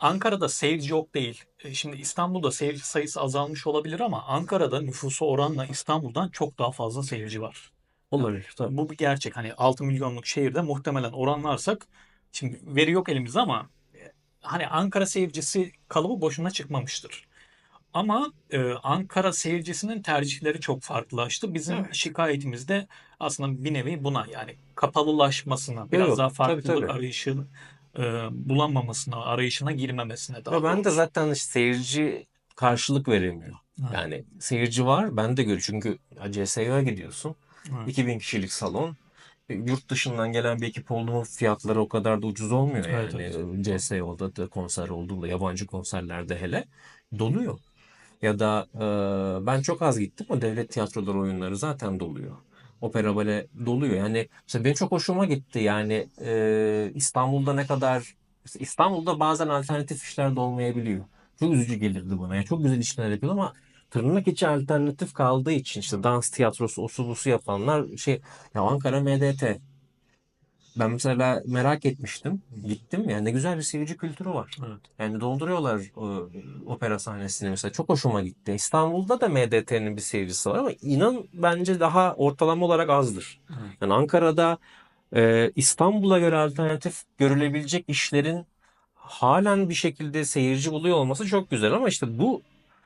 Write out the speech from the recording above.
Ankara'da seyirci yok değil. E, Şimdi İstanbul'da seyirci sayısı azalmış olabilir ama Ankara'da nüfusu oranla İstanbul'dan çok daha fazla seyirci var. Olabilir tabii. Bu bir gerçek. Hani 6 milyonluk şehirde muhtemelen oranlarsak şimdi veri yok elimizde ama e, hani Ankara seyircisi kalıbı boşuna çıkmamıştır. Ama e, Ankara seyircisinin tercihleri çok farklılaştı. Bizim Evet. şikayetimiz de aslında bir nevi buna yani kapalılaşmasına, biraz Yok, daha tabii, farklılık tabii. arayışı e, bulamamasına, arayışına girmemesine daha Ya ben de zaten işte seyirci karşılık veremiyor. Evet. Yani seyirci var ben de görüyorum. Çünkü CSU'ya gidiyorsun. Evet. 2000 kişilik salon. E, Yurt dışından gelen bir ekip oldu mu fiyatları o kadar da ucuz olmuyor Evet, yani. evet. CSO'da da konser olduğunda yabancı konserlerde hele doluyor. Ya da e, ben çok az gittim ama devlet tiyatroları oyunları zaten doluyor. Opera bale doluyor. Yani mesela benim çok hoşuma gitti. Yani e, İstanbul'da ne kadar İstanbul'da bazen alternatif işler de olmayabiliyor. Çok üzücü gelirdi bana. Yani çok güzel işler yapıyor ama tırnak içi alternatif kaldığı için işte dans tiyatrosu osu busu yapanlar şey ya Ankara MDT. Ben mesela merak etmiştim. Gittim. Yani ne güzel bir seyirci kültürü var. Evet. Yani dolduruyorlar o, opera sahnesini mesela. Çok hoşuma gitti. İstanbul'da da MDT'nin bir seyircisi var ama inan bence daha ortalama olarak azdır. Evet. Yani Ankara'da e, İstanbul'a göre alternatif görülebilecek işlerin halen bir şekilde seyirci buluyor olması çok güzel ama işte bu